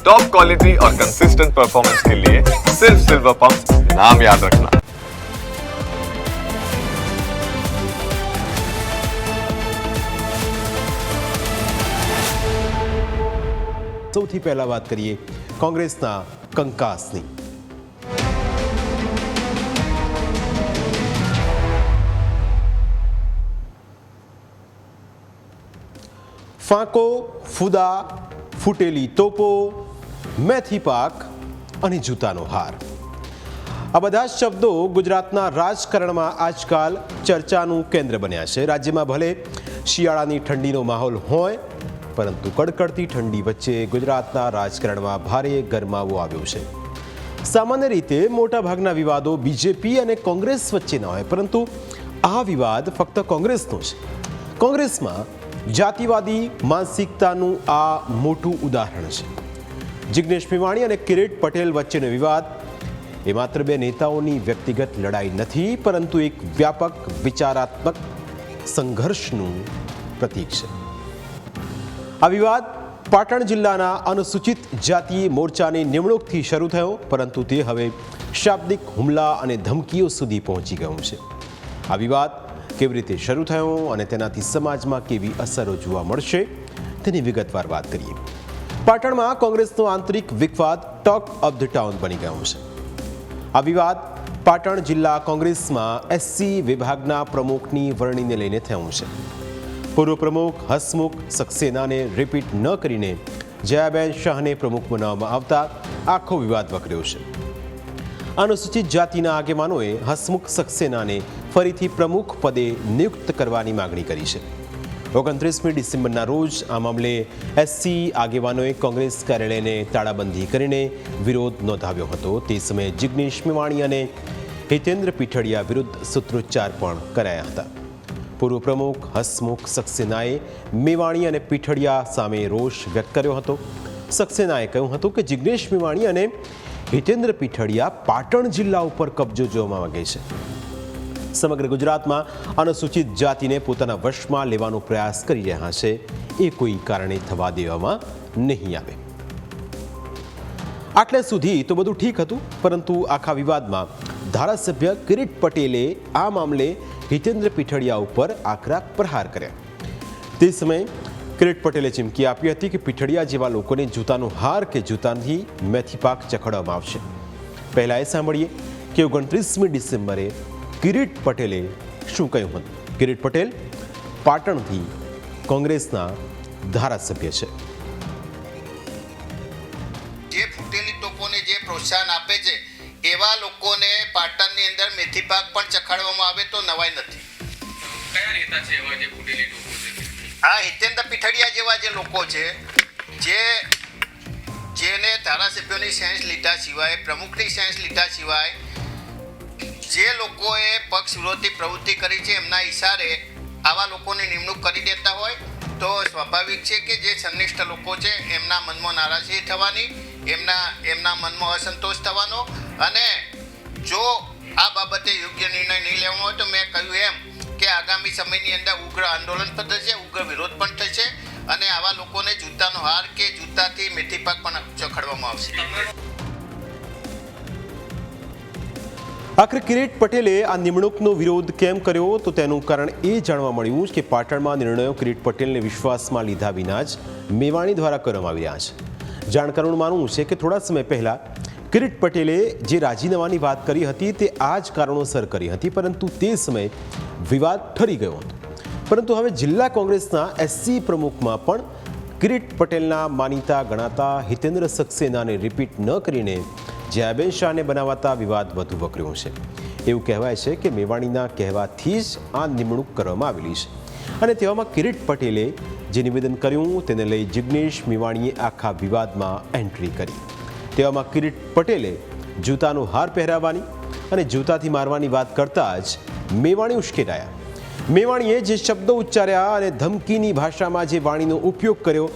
Top quality और consistent performance के लिए सिर्फ सिल्वर पंप नाम याद रखना સૌથી પહેલા વાત કરીએ કોંગ્રેસના કંકાસની ફાંકો ફુદા ફૂટેલી તોપો મેથી પાક અને જૂતાનો હાર. આ બધા જ શબ્દો ગુજરાતના રાજકારણમાં આજકાલ ચર્ચાનું કેન્દ્ર બન્યા છે. રાજ્યમાં ભલે શિયાળાની ઠંડીનો માહોલ હોય, પરંતુ કડકડતી ઠંડી વચ્ચે ગુજરાતના રાજકારણમાં ભારે ગરમાવો આવ્યો છે. સામાન્ય રીતે મોટાભાગના વિવાદો બીજેપી અને કોંગ્રેસ વચ્ચેના હોય, પરંતુ આ વિવાદ ફક્ત કોંગ્રેસનો છે. કોંગ્રેસમાં જાતિવાદી માનસિકતાનું આ મોટું ઉદાહરણ છે. જિગ્નેશ મેવાણી અને કિરીટ પટેલ વચ્ચેનો વિવાદ. એ માત્ર બે નેતાઓની વ્યક્તિગત લડાઈ નથી, પરંતુ એક વ્યાપક વિચારાત્મક સંઘર્ષનું પ્રતીક છે. આ વિવાદ પાટણ જિલ્લાના અનુસૂચિત જાતિ મોરચાની નિમણૂકથી શરૂ થયો, પરંતુ તે હવે શાબ્દિક હુમલા અને ધમકીઓ સુધી પહોંચી ગયું છે. આ વિવાદ કેવી રીતે શરૂ થયો અને તેનાથી સમાજમાં કેવી અસરો જોવા મળશે, તેની વિગતવાર વાત કરીએ. પાટણમાં કોંગ્રેસનો આંતરિક વિખવાદ ટોક ઓફ ધ ટાઉન બની ગયો છે. આ વિવાદ પાટણ જિલ્લા કોંગ્રેસમાં એસસી વિભાગના પ્રમુખની વરણીને લઈને થયું છે. પૂર્વ પ્રમુખ હસમુખ સક્સેનાને રિપીટ ન કરીને જયાબેન શાહને પ્રમુખ બનાવવામાં આવતા આખો વિવાદ વકર્યો છે. અનુસૂચિત જાતિના આગેવાનોએ હસમુખ સક્સેનાને ફરીથી પ્રમુખ પદે નિયુક્ત કરવાની માગણી કરી છે. ઓગણત્રીસમી ડિસેમ્બરના રોજ આ મામલે એસસી આગેવાનોએ કોંગ્રેસ કાર્યાલયને તાળાબંધી કરીને વિરોધ નોંધાવ્યો હતો. તે સમયે જિગ્નેશ મેવાણી અને હિતેન્દ્ર પીઠડિયા વિરુદ્ધ સૂત્રોચ્ચાર પણ કરાયા હતા. પૂર્વ પ્રમુખ હસમુખ સક્સેનાએ મેવાણી અને પીઠડિયા સામે રોષ વ્યક્ત કર્યો હતો. સક્સેનાએ કહ્યું હતું કે જિગ્નેશ મેવાણી અને હિતેન્દ્ર પીઠડિયા પાટણ જિલ્લા ઉપર કબજો જોવા માંગે છે. સમગ્ર ગુજરાતમાં અનુસૂચિત જાતિને પોતાના વશમાં લેવાનો પ્રયાસ કરી રહ્યા છે. એ કોઈ કારણે થવા દેવામાં નહીં આવે. આટલે સુધી તો બધું ઠીક હતું, પરંતુ આખા વિવાદમાં ધારાસભ્ય કિરીટ પટેલે આ મામલે હિતેન્દ્ર પીઠડિયા ઉપર આકરા પ્રહાર કર્યા. તે સમયે કિરીટ પટેલે ચીમકી આપી હતી કે પીઠડિયા જેવા લોકોને જૂતાનો હાર કે જૂતાથી મેથી પાક ચખડવામાં આવશે. પહેલાં એ સાંભળીએ કે ઓગણત્રીસમી ડિસેમ્બરે કિરીટ પટેલે શું કહ્યું હતું? કિરીટ પટેલ પાટણથી કોંગ્રેસના ધારાસભ્ય છે. જે ફૂટેલી ટોપોને જે પ્રોત્સાહન આપે છે એવા લોકોને પાટણની અંદર મેથી પાક પણ ચખાડવામાં આવે તો નવાઈ નથી. કયા નેતા છે એવા જે ફૂટેલી ટોપો છે? આ હિતેન્દ્ર પીઠડિયા જેવા જે લોકો છે જે જેને ધારાસભ્યોની સેન્સ લીધા સિવાય પ્રમુખની સેન્સ લીધા સિવાય જે લોકોએ પક્ષ વિરોધી પ્રવૃત્તિ કરી છે, એમના ઈશારે આવા લોકોની નિમણૂક કરી દેતા હોય, તો સ્વાભાવિક છે કે જે સંનિષ્ઠ લોકો છે, એમના મનમાં નારાજગી થવાની, એમના એમના મનમાં અસંતોષ થવાનો અને જો આ બાબતે યોગ્ય નિર્ણય નહીં લેવાનો હોય, તો મેં કહ્યું એમ કે આગામી સમયની અંદર ઉગ્ર આંદોલન પણ થશે, ઉગ્ર વિરોધ પણ થશે અને આવા લોકોને જૂતાનો હાર કે જૂતાથી મેથી પાક પણ ચખાડવામાં આવશે. આખરે કિરીટ પટેલે આ નિમણૂકનો વિરોધ કેમ કર્યો? તો તેનું કારણ એ જાણવા મળ્યું કે પાટણમાં નિર્ણયો કિરીટ પટેલને વિશ્વાસમાં લીધા વિના જ મેવાણી દ્વારા કરવામાં આવી રહ્યા છે. જાણકારોનું માનવું છે કે થોડા સમય પહેલાં કિરીટ પટેલે જે રાજીનામાની વાત કરી હતી તે આ જ કારણોસર કરી હતી, પરંતુ તે સમયે વિવાદ ઠરી ગયો હતો. પરંતુ હવે જિલ્લા કોંગ્રેસના એસસી પ્રમુખમાં પણ કિરીટ પટેલના માનીતા ગણાતા હિતેન્દ્ર સક્સેનાને રિપીટ ન કરીને જયાબેન શાહને બનાવાતા વિવાદ વધુ વકર્યો છે. એવું કહેવાય છે કે મેવાણીના કહેવાથી જ આ નિમણૂક કરવામાં આવેલી છે. અને તેવામાં કિરીટ પટેલે જે નિવેદન કર્યું તેને લઈ જિગ્નેશ મેવાણીએ આખા વિવાદમાં એન્ટ્રી કરી. તેવામાં કિરીટ પટેલે જૂતાનો હાર પહેરાવવાની અને જૂતાથી મારવાની વાત કરતાં જ મેવાણી ઉશ્કેરાયા. મેવાણીએ જે શબ્દો ઉચ્ચાર્યા અને ધમકીની ભાષામાં જે વાણીનો ઉપયોગ કર્યો,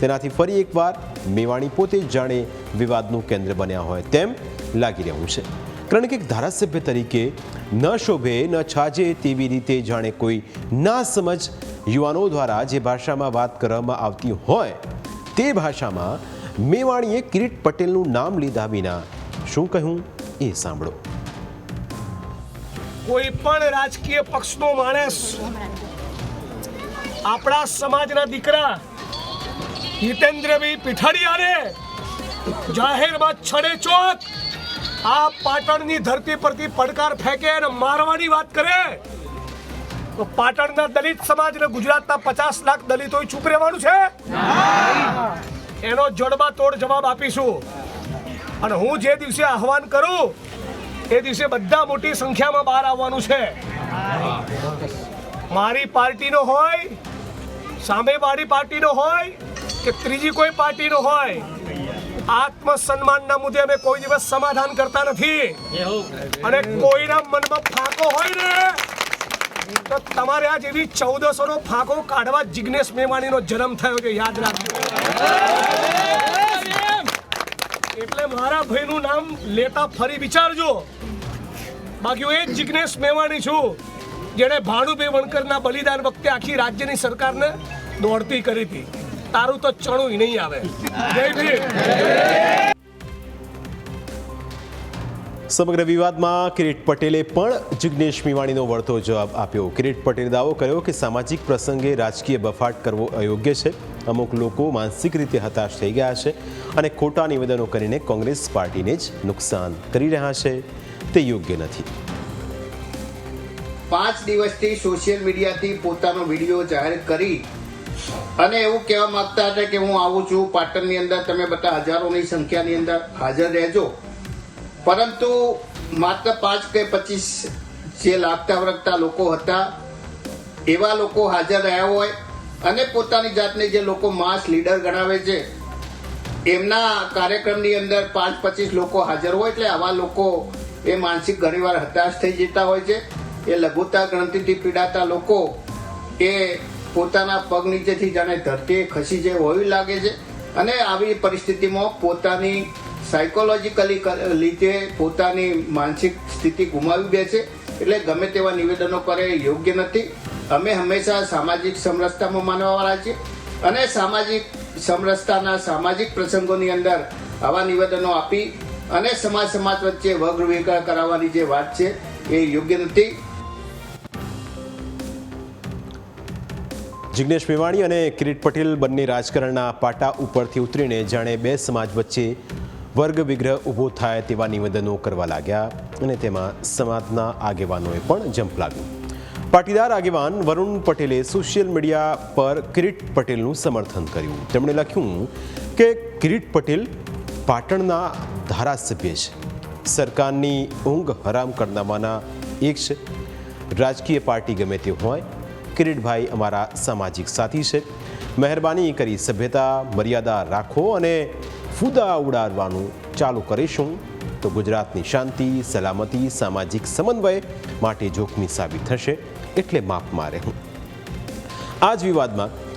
તેનાથી ફરી એકવાર મેવાણી પોતે જાણે વિવાદનું કેન્દ્ર બન્યા હોય તેમ લાગી રહ્યું છે. કારણ કે એક ધારાસભ્ય તરીકે ન શોભે, ન છાજે તેવી રીતે જાણે કોઈ ના સમજ યુવાનો દ્વારા જે ભાષામાં વાત કરવામાં આવતી હોય તે ભાષામાં મેવાણીએ કિરીટ પટેલનું નામ લીધા વિના શું કહ્યું એ સાંભળો. કોઈ પણ રાજકીય પક્ષનો માણસ આપણા સમાજના દીકરા હિતેન્દ્રભાઈ પીઠાડિયાને જાહેરમાં છડે ચોક. આ પાટણની ધરતી પરથી પડકાર ફેંકે અને મારવાની વાત કરે. તો પાટણના દલિત સમાજ અને ગુજરાતના પચાસ લાખ દલિતો ચૂપ રહેવાનું છે? એનો જડમાં તોડ જવાબ આપીશું. અને હું જે દિવસે આહવાન કરું, એ દિવસે બધા મોટી સંખ્યામાં બહાર આવવાનું છે. મારી પાર્ટીનો હોય સામેવાળી પાર્ટીનો હોય કે ત્રીજી કોઈ પાર્ટીનો હોય આત્મસન્માનના મુદ્દે અમે કોઈ દિવસ સમાધાન કરતા નથી. અને કોઈના મનમાં ફાંકો હોય ને તો તમારે આ જેવી ચૌદસો નો ફાંકો કાઢવા જિગ્નેશ મેવાણીનો જન્મ થયો છે યાદ રાખજો. એટલે મારા ભાઈનું નામ લેતા ફરી વિચારજો. બાકી હું એ જ જિગ્નેશ મેવાણી છું જેણે ભાણુભાઈ વણકરના બલિદાન વખતે આખી રાજ્યની સરકારને દોડતી કરી હતી. તારું તો ચણું નહીં આવે. જય ભીમ. સમગ્ર વિવાદમાં કિરીટ પટેલે પણ જિજ્ઞેશ મીવાણીનો વળતો જવાબ આપ્યો. કિરીટ પટેલે દાવો કર્યો કે સામાજિક પ્રસંગે રાજકીય બફાટ કરવો અયોગ્ય છે. અમુક લોકો માનસિક રીતે હતાશ થઈ ગયા છે અને ખોટા નિવેદનો કરીને કોંગ્રેસ પાર્ટીને જ નુકસાન કરી રહ્યા છે. તે યોગ્ય નથી. પાંચ દિવસથી સોશિયલ મીડિયાથી પોતાનો વીડિયો જાહેર કરી અને એવું કહેવા માંગતા હતા કે હું આવું છું, પાટણની અંદર તમે બધા હજારોની સંખ્યાની અંદર હાજર રહેજો. પરંતુ માત્ર પાંચ કે પચીસ જે લાગતા વળગતા લોકો હતા, એવા લોકો હાજર રહ્યા હોય અને પોતાની જાતને જે લોકો માસ લીડર ગણાવે છે, એમના કાર્યક્રમની અંદર પાંચ પચીસ લોકો હાજર હોય એટલે આવા લોકો એ માનસિક ઘણીવાર હતાશ થઈ જતા હોય છે. એ લઘુતા ગ્રંથિથી પીડાતા લોકો એ પોતાના પગ નીચેથી જાણે ધરતી ખસી જાય હોવી લાગે છે. અને આવી પરિસ્થિતિમાં પોતાની સાયકોલોજીકલી લીધે પોતાની માનસિક સ્થિતિ ગુમાવી દે છે. એટલે ગમે તેવા નિવેદનો કરે યોગ્ય નથી. અમે હંમેશા સામાજિક સમરસતામાં માનવાવાળા છીએ. અને સામાજિક સમરસતાના સામાજિક પ્રસંગોની અંદર આવા નિવેદનો આપી અને સમાજ સમાજ વચ્ચે વગ્ર વિગ્રહ કરાવવાની જે વાત છે એ યોગ્ય નથી. જિગ્નેશ મેવાણી અને કિરીટ પટેલ બંને રાજકારણના પાટા ઉપરથી ઉતરીને જાણે બે સમાજ વચ્ચે વર્ગ વિગ્રહ ઊભો થાય તેવા નિવેદનો કરવા લાગ્યા અને તેમાં સમાજના આગેવાનોએ પણ જંપ લાગ્યું. પાટીદાર આગેવાન વરુણ પટેલે સોશિયલ મીડિયા પર કિરીટ પટેલનું સમર્થન કર્યું. તેમણે લખ્યું કે કિરીટ પટેલ પાટણના ધારાસભ્ય છે. સરકારની ઊંઘ હરામ કરનામાના એક છે રાજકીય પાર્ટી ગમે તે હોય કિરીટભાઈ અમારા સામાજિક સાથી છે. મહેરબાની કરી સભ્યતા મર્યાદા રાખો અને ફૂદા ઉડાડવાનું ચાલુ કરીશું. તો ગુજરાતની શાંતિ, સલામતી, સામાજિક સમન્વય માટે જોખમી સાબિત થશે. એટલે માપમાં રહેવું. આ જ વિવાદમાં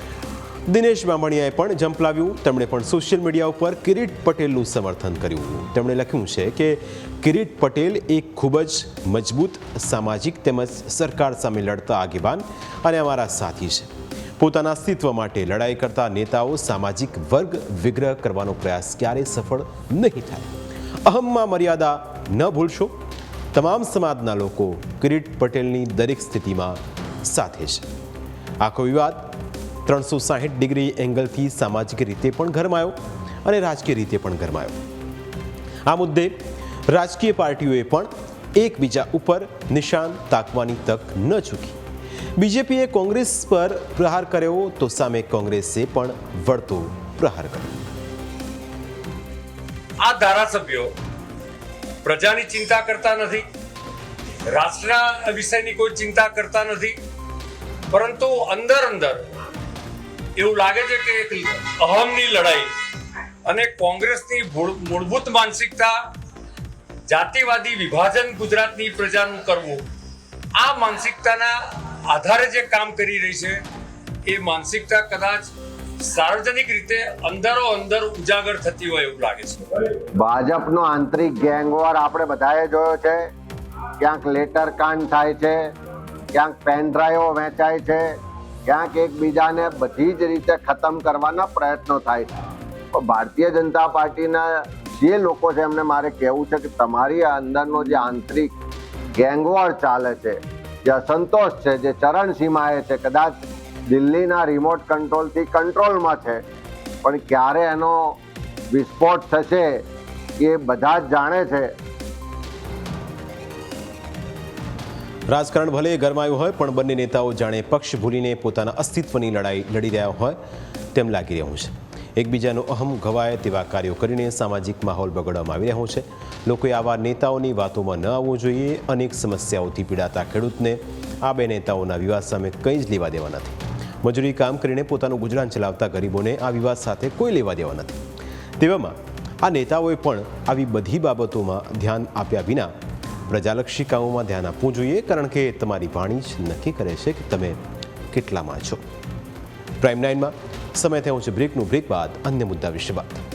દિનેશ બામણિયાએ પણ જંપલાવ્યું તેમણે પણ સોશિયલ મીડિયા ઉપર કિરીટ પટેલનું સમર્થન કર્યું. તેમણે લખ્યું છે કે કિરીટ પટેલ એક ખૂબ જ મજબૂત, સામાજિક તેમજ સરકાર સામે લડતા આગેવાન અને અમારા સાથી છે. પોતાના અસ્તિત્વ માટે લડાઈ કરતા નેતાઓ સામાજિક વર્ગ વિગ્રહ કરવાનો પ્રયાસ ક્યારેય સફળ નહીં થાય. અહમમાં મર્યાદા ન ભૂલશો. તમામ સમાજના લોકો કિરીટ પટેલની દરેક સ્થિતિમાં સાથે છે. આખો વિવાદ ત્રણસો સાહીઠ ડિગ્રી એંગલથી સામાજિક રીતે પણ ગરમાયો અને રાજકીય રીતે પણ ગરમાયો. આ મુદ્દે રાજકીય પાર્ટીઓએ પણ એકબીજા ઉપર નિશાન તાકવાની તક ન ચૂકી. બીજેપીએ કોંગ્રેસ પર પ્રહાર કર્યો તો સામે કોંગ્રેસે પણ વળતો પ્રહાર કર્યો. આ ધારાસભ્યો પ્રજાની ચિંતા કરતા નથી. રાષ્ટ્રના વિષયની કોઈ ચિંતા કરતા નથી. પરંતુ અંદર અંદર એવું લાગે છે કે એક અહમની લડાઈ અને કોંગ્રેસની મૂળભૂત માનસિકતા, જાતિવાદી વિભાજન ગુજરાતની પ્રજાનું કરવું, આ માનસિકતાના આધારે જે કામ કરી રહી છે, એ માનસિકતા કદાચ સાર્વજનિક રીતે અંદરો અંદર ઉજાગર થતી હોય એવું લાગે છે. ભાજપનો આંતરિક ગેંગવોર આપણે બધાએ જોયો છે. ક્યાંક લેટર કાંડ થાય છે, ક્યાંક પેન ડ્રાઈવો વેચાય છે. ક્યાંક એકબીજાને બધી જ રીતે ખતમ કરવાના પ્રયત્નો થાય છે. ભારતીય જનતા પાર્ટીના જે લોકો છે એમને મારે કહેવું છે કે તમારી અંદરનો જે આંતરિક ગેંગવોર ચાલે છે, જે અસંતોષ છે, જે ચરણસીમાએ છે, કદાચ દિલ્હીના રિમોટ કંટ્રોલથી કંટ્રોલમાં છે, પણ ક્યારે એનો વિસ્ફોટ થશે એ બધા જ જાણે છે. રાજકારણ ભલે ગરમાયું હોય, પણ બંને નેતાઓ જાણે પક્ષ ભૂલીને પોતાના અસ્તિત્વની લડાઈ લડી રહ્યા હોય તેમ લાગી રહ્યું છે. એકબીજાનો અહમ ઘવાય તેવા કાર્યો કરીને સામાજિક માહોલ બગડવામાં આવી રહ્યો છે. લોકોએ આવા નેતાઓની વાતોમાં ન આવવું જોઈએ. અનેક સમસ્યાઓથી પીડાતા ખેડૂતને આ બે નેતાઓના વિવાદ સામે કંઈ જ લેવા દેવા નથી. મજૂરી કામ કરીને પોતાનું ગુજરાન ચલાવતા ગરીબોને આ વિવાદ સાથે કોઈ લેવા દેવા નથી. તેવામાં આ નેતાઓએ પણ આવી બધી બાબતોમાં ધ્યાન આપ્યા વિના પ્રજાલક્ષી કામોમાં ધ્યાન આપવું જોઈએ, કારણ કે તમારી વાણી જ નક્કી કરે છે કે તમે કેટલામાં છો. પ્રાઇમ નાઇનમાં સમય થયો છે બ્રેકનું બ્રેક બાદ અન્ય મુદ્દા વિશે વાત.